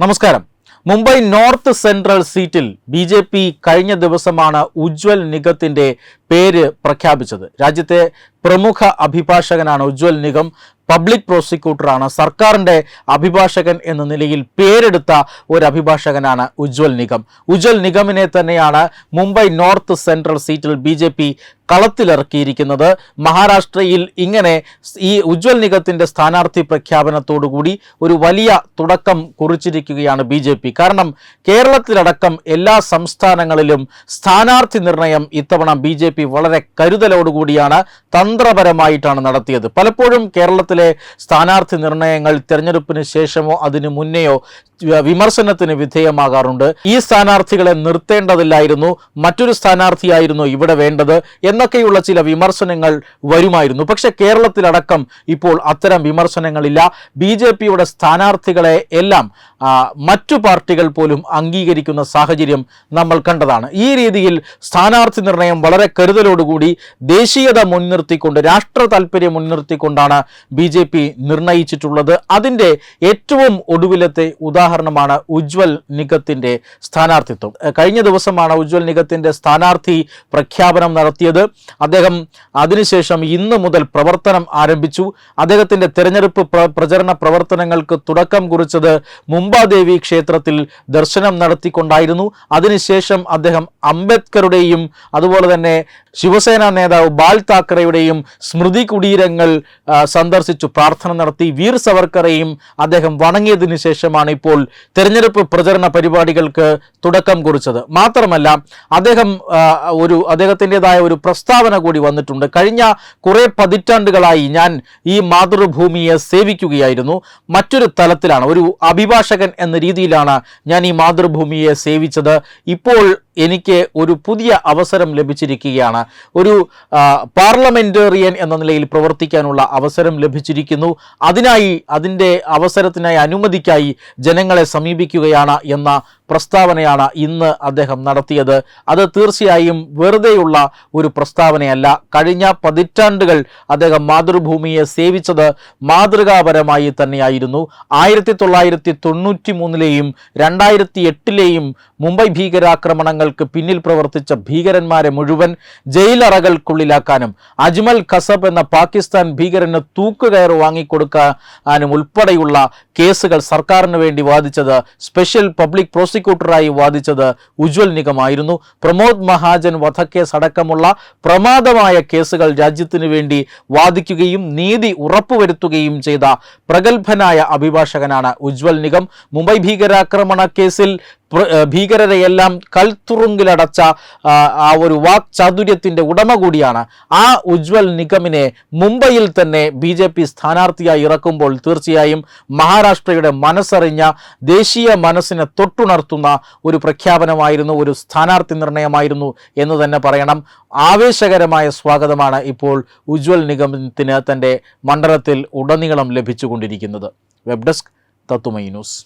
നമസ്കാരം. Mumbai north central സീറ്റിൽ B J P കഴിഞ്ഞ ദിവസമാണ് ഉജ്വൽ നിഗത്തിന്റെ പേര് പ്രഖ്യാപിച്ചത്. രാജ്യത്തെ പ്രമുഖ അഭിഭാഷകനാണ് ഉജ്വൽ നിഗം പബ്ലിക് പ്രോസിക്യൂട്ടറാണ് സർക്കാരിന്റെ അഭിഭാഷകൻ എന്ന നിലയിൽ പേരെടുത്ത ഒരു അഭിഭാഷകനാണ് ഉജ്വൽ നിഗം. ഉജ്വൽ നിഗമിനെ തന്നെയാണ് മുംബൈ നോർത്ത് സെൻട്രൽ സീറ്റിൽ ബി ജെ പി കളത്തിലിറക്കിയിരിക്കുന്നത്. മഹാരാഷ്ട്രയിൽ ഇങ്ങനെ ഈ ഉജ്വൽ നിഗത്തിന്റെ സ്ഥാനാർത്ഥി പ്രഖ്യാപനത്തോടുകൂടി ഒരു വലിയ തുടക്കം കുറിച്ചിരിക്കുകയാണ് ബി ജെ പി. കാരണം കേരളത്തിലടക്കം എല്ലാ സംസ്ഥാനങ്ങളിലും സ്ഥാനാർത്ഥി നിർണയം ഇത്തവണ ബി ജെ പി വളരെ കരുതലോടുകൂടിയാണ് തന്ത്രപരമായിട്ടാണ് നടത്തിയത്. പലപ്പോഴും കേരളത്തിലെ സ്ഥാനാർത്ഥി നിർണയങ്ങൾ തെരഞ്ഞെടുപ്പിന് ശേഷമോ അതിനു മുന്നെയോ വിമർശനത്തിന് വിധേയമാകാറുണ്ട്. ഈ സ്ഥാനാർത്ഥികളെ നിർത്തേണ്ടതില്ലായിരുന്നു. മറ്റൊരു സ്ഥാനാർത്ഥിയായിരുന്നു ഇവിടെ വേണ്ടത് എന്നൊക്കെയുള്ള ചില വിമർശനങ്ങൾ വരുമായിരുന്നു. പക്ഷേ കേരളത്തിലടക്കം ഇപ്പോൾ അത്തരം വിമർശനങ്ങളില്ല. ബി ജെ പിയുടെ സ്ഥാനാർത്ഥികളെ എല്ലാം മറ്റു പാർട്ടികൾ പോലും അംഗീകരിക്കുന്ന സാഹചര്യം നമ്മൾ കണ്ടതാണ്. ഈ രീതിയിൽ സ്ഥാനാർത്ഥി നിർണയം വളരെ കരുതലോടുകൂടി ദേശീയത മുൻനിർത്തിക്കൊണ്ട് രാഷ്ട്ര താല്പര്യം മുൻനിർത്തിക്കൊണ്ടാണ് ബി ജെ പി നിർണയിച്ചിട്ടുള്ളത്. അതിന്റെ ഏറ്റവും ഒടുവിലത്തെ ഉദാഹരണമാണ് ഉജ്വൽ നിഗത്തിന്റെ സ്ഥാനാർത്ഥിത്വം. കഴിഞ്ഞ ദിവസമാണ് ഉജ്വൽ നിഗത്തിന്റെ സ്ഥാനാർത്ഥി പ്രഖ്യാപനം നടത്തിയത്. അദ്ദേഹം അതിനുശേഷം ഇന്ന് മുതൽ പ്രവർത്തനം ആരംഭിച്ചു. അദ്ദേഹത്തിന്റെ തെരഞ്ഞെടുപ്പ് പ്ര- പ്രചരണ പ്രവർത്തനങ്ങൾക്ക് തുടക്കം കുറിച്ചത് മുംബാദേവി ക്ഷേത്രത്തിൽ ദർശനം നടത്തിക്കൊണ്ടായിരുന്നു. അതിനുശേഷം അദ്ദേഹം അംബേദ്കറുടെയും അതുപോലെ തന്നെ ശിവസേന നേതാവ് ബാൽ താക്കറെയുടെയും സ്മൃതി കുടീരങ്ങൾ സന്ദർശിച്ചു പ്രാർത്ഥന നടത്തി. വീർ സവർക്കറെയും അദ്ദേഹം വണങ്ങിയതിനു ശേഷമാണ് ഇപ്പോൾ തെരഞ്ഞെടുപ്പ് പ്രചരണ പരിപാടികൾക്ക് തുടക്കം കുറിച്ചത്. മാത്രമല്ല അദ്ദേഹം ഒരു അദ്ദേഹത്തിന്റെതായ ഒരു പ്രസ്താവന കൂടി വന്നിട്ടുണ്ട്. കഴിഞ്ഞ കുറെ പതിറ്റാണ്ടുകളായി ഞാൻ ഈ മാതൃഭൂമിയെ സേവിക്കുകയായിരുന്നു. മറ്റൊരു തലത്തിലാണ് ഒരു അഭിഭാഷകൻ എന്ന രീതിയിലാണ് ഞാൻ ഈ മാതൃഭൂമിയെ സേവിച്ചത്. ഇപ്പോൾ എനിക്ക് ഒരു പുതിയ അവസരം ലഭിച്ചിരിക്കുകയാണ്. ഒരു പാർലമെന്റേറിയൻ എന്ന നിലയിൽ പ്രവർത്തിക്കാനുള്ള അവസരം ലഭിച്ചിരിക്കുന്നു. അതിനായി അതിന്റെ അവസരത്തിനായി അനുമതിക്കായി ജനങ്ങളെ സമീപിക്കുകയാണ് എന്ന പ്രസ്താവനയാണ് ഇന്ന് അദ്ദേഹം നടത്തിയത്. അത് തീർച്ചയായും വെറുതെയുള്ള ഒരു പ്രസ്താവനയല്ല. കഴിഞ്ഞ പതിറ്റാണ്ടുകൾ അദ്ദേഹം മാതൃഭൂമിയെ സേവിച്ചത് മാതൃകാപരമായി തന്നെയായിരുന്നു. ആയിരത്തി തൊള്ളായിരത്തി തൊണ്ണൂറ്റി മൂന്നിലെയും രണ്ടായിരത്തി എട്ടിലെയും മുംബൈ ഭീകരാക്രമണങ്ങൾക്ക് പിന്നിൽ പ്രവർത്തിച്ച ഭീകരന്മാരെ മുഴുവൻ ജയിലറകൾക്കുള്ളിലാക്കാനും അജ്മൽ ഖസബ് എന്ന പാകിസ്ഥാൻ ഭീകരന് തൂക്കുകയർ വാങ്ങിക്കൊടുക്കാനും ഉൾപ്പെടെയുള്ള കേസുകൾ സർക്കാരിന് വേണ്ടി വാദിച്ചത് സ്പെഷ്യൽ പബ്ലിക് പ്രോസിക്യൂട്ടറായി വാദിച്ചത് ഉജ്വൽ നിഗമായിരുന്നു. പ്രമോദ് മഹാജൻ വധക്കേസ് അടക്കമുള്ള പ്രമാദമായ കേസുകൾ രാജ്യത്തിന് വേണ്ടി വാദിക്കുകയും നീതി ഉറപ്പുവരുത്തുകയും ചെയ്ത പ്രഗത്ഭനായ അഭിഭാഷകനാണ് ഉജ്വൽ നിഗം. മുംബൈ ഭീകരാക്രമണ കേസിൽ ഭീകരരെയെല്ലാം കൽത്തുറുങ്കിലടച്ച ആ, ഒരു വാക് ചാതുര്യത്തിന്റെ ഉടമ കൂടിയാണ് ആ ഉജ്വൽ നിഗമിനെ മുംബൈയിൽ തന്നെ ബി ജെ പി സ്ഥാനാർത്ഥിയായി ഇറക്കുമ്പോൾ തീർച്ചയായും മഹാരാഷ്ട്രയുടെ മനസ്സറിഞ്ഞ ദേശീയ മനസ്സിനെ തൊട്ടുണർത്തുന്ന ഒരു പ്രഖ്യാപനമായിരുന്നു ഒരു സ്ഥാനാർത്ഥി നിർണയമായിരുന്നു എന്ന് തന്നെ പറയണം. ആവേശകരമായ സ്വാഗതമാണ് ഇപ്പോൾ ഉജ്വൽ നിഗമത്തിന് തന്റെ മണ്ഡലത്തിൽ ഉടനീളം ലഭിച്ചുകൊണ്ടിരിക്കുന്നത്. വെബ് ഡെസ്ക് തത്തുമൈ ന്യൂസ്.